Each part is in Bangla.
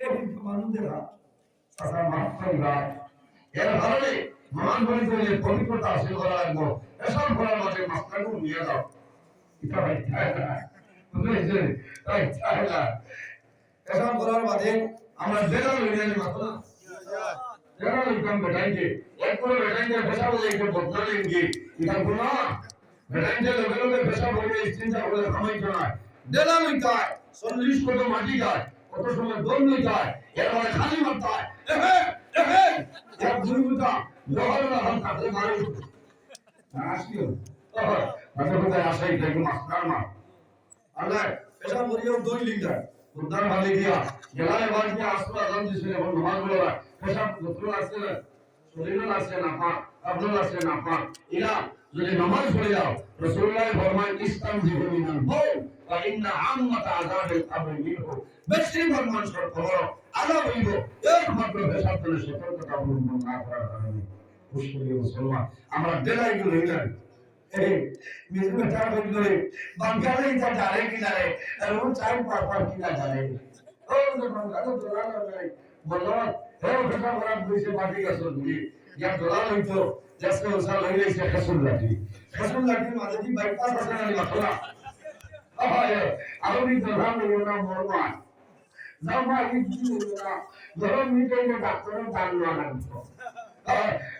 এই মানুষদের হাত চাচা মাফ করবা এর কারণে মান পরিচয়ে পবিত্রতা হাসিল করা লাগবো এসব করার মাঝে মাস্টারকে নিয়ে দাও এটা ভাই বুঝলেন তাই বেলা বেলা বলে বলে বেলা চল্লিশ কত মাটি যায় কত সময় দম লইতায় এরপরে খালি এহে এক দুই বুটা লোহার হাল কাটে মারে আসিও মাঝে মাঝে আসাই দেখি মাস্টার মা আল্লাহ পেশা মরিও দই লিটার উদ্ধার ভালে দিয়া গেলায় বাড়িতে আসলো আজান দিছিল এখন নমাজ বলা পেশা যত্ন আসছে না শরীর আসছে না পাক আব্দুল আসছে না পাক ইরা যদি নামাজ পড়ে যাও রাসূলুল্লাহ ফরমান ইসলাম জীবনী না বউ বা ইন্না আম্মাতা আযাবিল কবর মিনহু বেশি ফরমান সর খবর আলা হইব। একমাত্র করে সতর্কতা অবলম্বন না করার কারণে মুশকিল মুসলমান, আমরা দেলাই গুলো হইলাম এই মিজু বেটা বললে বাঙ্গালে ইটা জানে কি জানে আর ও চাই পার পার কি না জানে ও যে বাঙ্গালে দোলা নাই বলো হে বেটা বড় বুঝে বাকি গেছ তুমি দোলা হইতো। জাসে ওসা লইলে সে খাসুল লাঠি খাসুল লাঠি মাঝে দি বাইপাস আছে না মাথলা আহায় আমি দোলা লইও না মরমান জামা ইজি লইও না ধরো মিটাই না ডাক্তার দান না লাগতো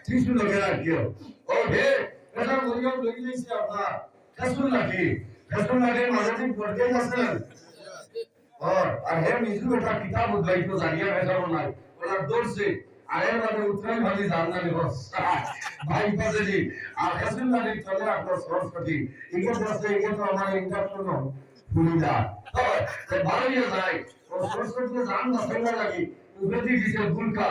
কিছু লোকের আর কেউ ও হে এটা বলিও লেগে গেছে আপনার খাসুল লাঠি খাসুল লাঠির মাঝে দিন পড়তে যাচ্ছেন और अरे मिजू बेटा किताब उदलाई तो जानिया भेजा बनाई बोला दूर से আরে বাদে উত্তরাই ভালি জানা নিব ভাই পাশে জি আর হাসিন লাগে চলে আপনার সরস্বতী। ইকে পাশে ইকে তো আমার ইন্টারশন ফুলিদা তো ভালোই যায়। উগতি দিছে বুলকা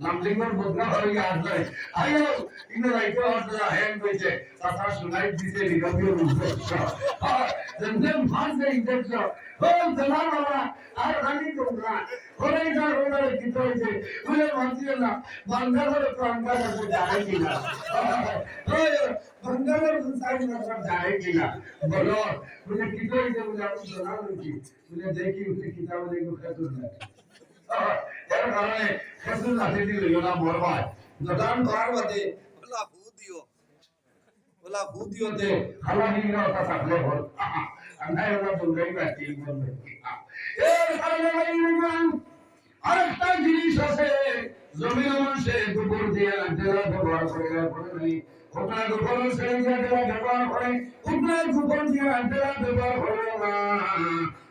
নামলিঙ্গর বদলা হয়ে গিয়ে আজ যায় আইও ইনো রাইতে হচ্ছে হ্যাং কইছে কথা শুনাই দিছে নিগমিও রূপ জমজম ভান দে ইন্টারশ ও জানা বাবা আর রানি তোমরা ওরে যা ওরে কি কইছে বলে মানছিল না বাঙ্গালোর প্রাঙ্গা করতে যায় কিনা ওই বাঙ্গালোর সাইড না এর কারণে খাতুন লাঠি দিল না মরবায় করার বাদে দিও থাকলে আন্ধায় দুর্গাই বলবে এর কারণে আরেকটা জিনিস আছে জমিন মানুষে গোবর দিয়ে ব্যবহার করে নাই। ব্যবহার করে দিয়ে ব্যবহার করে না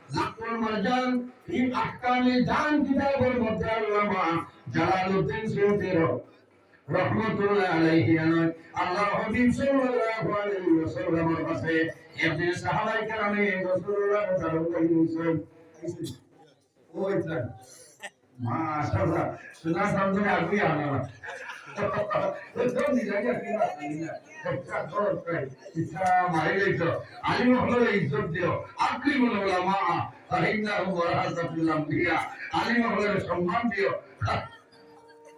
মারজান এই আহকামে জান কিতাবের মধ্যে আল্লামা জালালউদ্দিন সৈয়দের রহমতুল্লাহ আলাইহি আল্লাহ হাবিব সাল্লাল্লাহু আলাইহি ওয়াসাল্লামের কাছে এমনি সাহাবায়ে কেরামে রাসূলুল্লাহ সাল্লাল্লাহু আলাইহি ওয়াসাল্লাম ও মাশাআল্লাহ সুনা সামনে আগুই আনা আলিম হলো ইজ্জত দিও আকরিমুল উলামা ফাইন্নাহু ওয়ারাসাতুল আমবিয়া আলিম হলো সম্মান দিও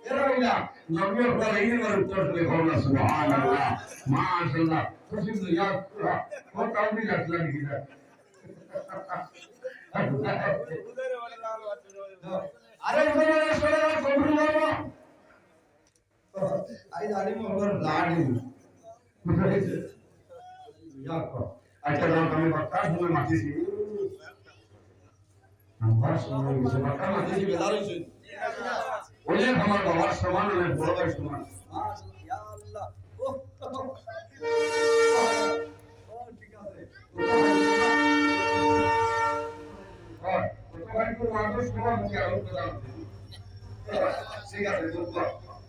এরা হইলা এই উত্তর করে বললা সুবহানাল্লাহ মাশাআল্লাহ খুশি তো ইয়াদ ও তাওবি লাগলা কি আরে এবারে সরে কবুল বাবা আই আলিম হলো লাডি বুঝাইছে ইয়াদ কর আচ্ছা নাম আমি বাক্কা শুনে মাতিছি আমার সময় গেছে বাক্কা মাতিছি বেদার হইছে ওলে আমার বাবার সমান ওলে বড় ভাই সমান ইয়া আল্লাহ ও ও ঠিক আছে আর কত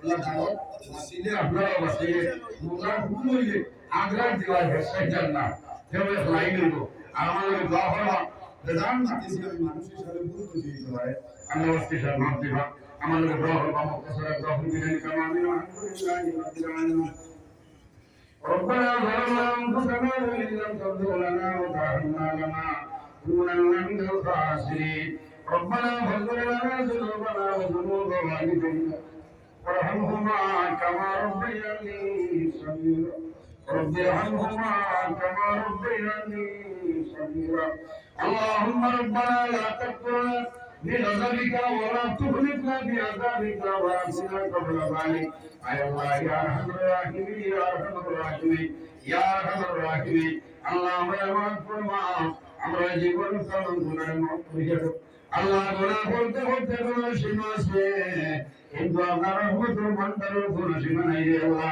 আল্লাহ দাওয়াত বাসিলে আপনারা বাসিলে মোগরা হুকুম হইলে আগ্রার দেওয়া ব্যবসায় যান না কেউ লাইন হইব আর আমাদের দোয়া করবা বেদান মাতিছি আমি মানুষ হিসাবে ভুল বুঝে দিতে পারে আল্লাহ বাস্তি সাহেব মাপ দিবা আমাদের গ্রহ বা মুক্তসরা গ্রহ বিধান কামা আমিন আলহামদুলিল্লাহি রাব্বিল আলামিন ربنا ظلمنا انفسنا وان لم تغفر لنا وترحمنا لنكونن من الخاسرين ربنا فاغفر لنا ذنوبنا وذنوب والدينا وارحمهما كما ربياني صغيرا رب ارحمهما كما ربياني صغيرا اللهم ربنا لا تكفرنا بغضبك ولا تخلفنا بعذابك واسنا قبل ذلك اي الله يا ارحم الراحمين يا ارحم الراحمين يا ارحم الراحمين اللهم يا مغفر আমরা জীবন কারণ গুণের মাফ করে দাও আল্লাহ গোনা বলতে বলতে কোনো সীমা আছে। কিন্তু আপনার রহমতের মন্দারের কোনো সীমা নাই রে আল্লাহ।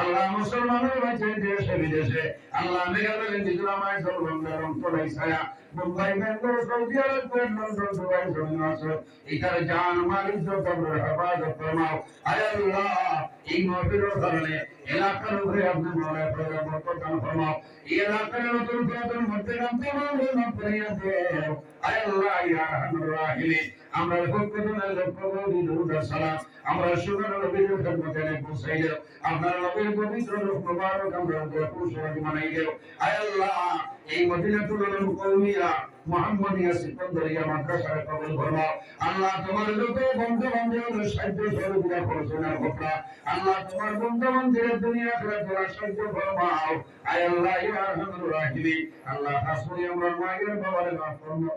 আল্লাহ মুসলমানের দেশে, বিদেশে। আল্লাহ মেঘালয় নিজলামায় জলবন্ধার অন্তরাই ছায়া Mumbai Bengal Saudi Arab London Dubai আছে এখানে জান মালিক কবরের হেফাজত ফরমাও আয় আল্লাহ এই মহফিলের এলাকার আমরা পক্ষ থেকে লক্ষ কোটি দরুদ সালাম আমরা সুগার নবীর খেদমতে পৌঁছাই দেও। আপনার নবীর পবিত্র রূপ মুবারক আমরা উপরে পৌঁছাই মানাই আয় আল্লাহ, এই মদিনাতুল উলুম কওমিয়া মুহাম্মাদিয়া সিকান্দারিয়া মাদ্রাসায় কবুল ফরমাও আল্লাহ তোমার যত বন্ধু বান্ধবের সাহায্য সহযোগিতা করছ না। আল্লাহ তোমার বন্ধু বান্ধবের দুনিয়া করে তোরা সাহায্য ফরমাও। আয় আল্লাহ, ইয়া আরহামুর রাহিমিন। আল্লাহ হাসবুনি আমরা মায়ের বাবারে মাফ ফরমাও।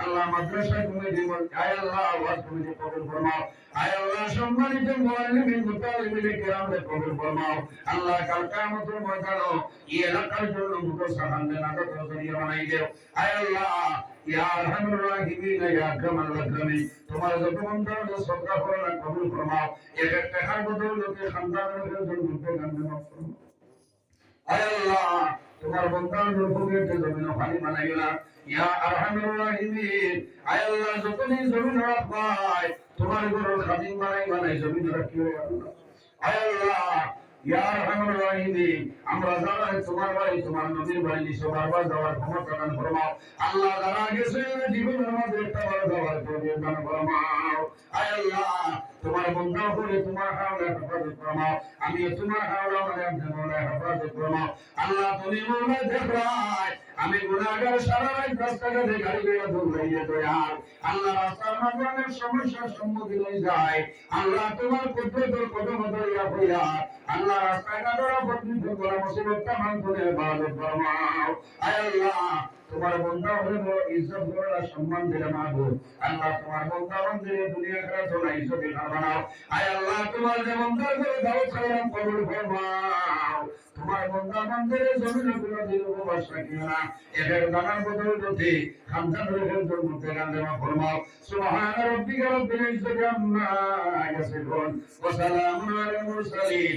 আল্লাহ মাদ্রাসা কমিটি আয় আল্লাহ ওয়াজ কমিটি কবুল ফরমাও আয় আল্লাহ সম্মানিত মুআল্লিমিন মুতালিমিন কিরামকে কবুল ফরমাও আল্লাহ কাল কিয়ামতের ময়দানে এই এলাকার জন্য মুখ সাহায্য নাগত করিয়া বানাই দেও আয় আল্লাহ ইয়া আরহামুর রাহিমিন ইয়া আকরামাল আকরামিন তোমার যত মন্ত্র সদকা করলা কবুল ফরমাও এক এক টাকার বদৌলতে সন্তানের জন্য মুখ গান্ধী মাফ ফরমাও আয় আল্লাহ তোমার বন্ধার রূপের যে জমিন পানি বানাইও না। ইয়া আরহামুর রাহিমিন আয় আল্লাহ যতদিন জমিন রাখবাই তোমার ঘরের খাদিম বানাই বানাই, জমিন রাখিও আয় আল্লাহ আমরা যারা তোমার বাড়ি, তোমার নবীর বাড়ি সবার বার যাওয়ার ক্ষমতা দান আমি বেড়া সমস্যার সম্মুখীন হয়ে যায়। আল্লাহ তোমার কুদরতের কদম ধরিয়া হইয়া আল্লাহ রাস্তাঘাটের বর্ধিত করা মুসিবতটা মানতে বাদত ফরমাও। আয় আল্লাহ, তোমার বন্ধা হলে বড় ইজ্জত করা সম্মান দিলে মাহবুব আল্লাহ, তোমার বন্ধা বন্ধে দুনিয়া খারাপ তোলা ইজ্জত বানাও। আয় আল্লাহ, তোমার যে বন্ধা করে দাও সালাম কবুল ফরমাও। তোমার বন্ধা বন্ধের জমিনগুলো দিল উপবাস রাখিও না। এদের দানার বদল যদি খামখান রেখে তোর মধ্যে গান্ধেমা ফরমাও। সুবহান রাব্বিকা রব্বিল ইজ্জতি আম্মা ইয়াসিফুন। ওয়া সালামুন আলাল মুরসালিন।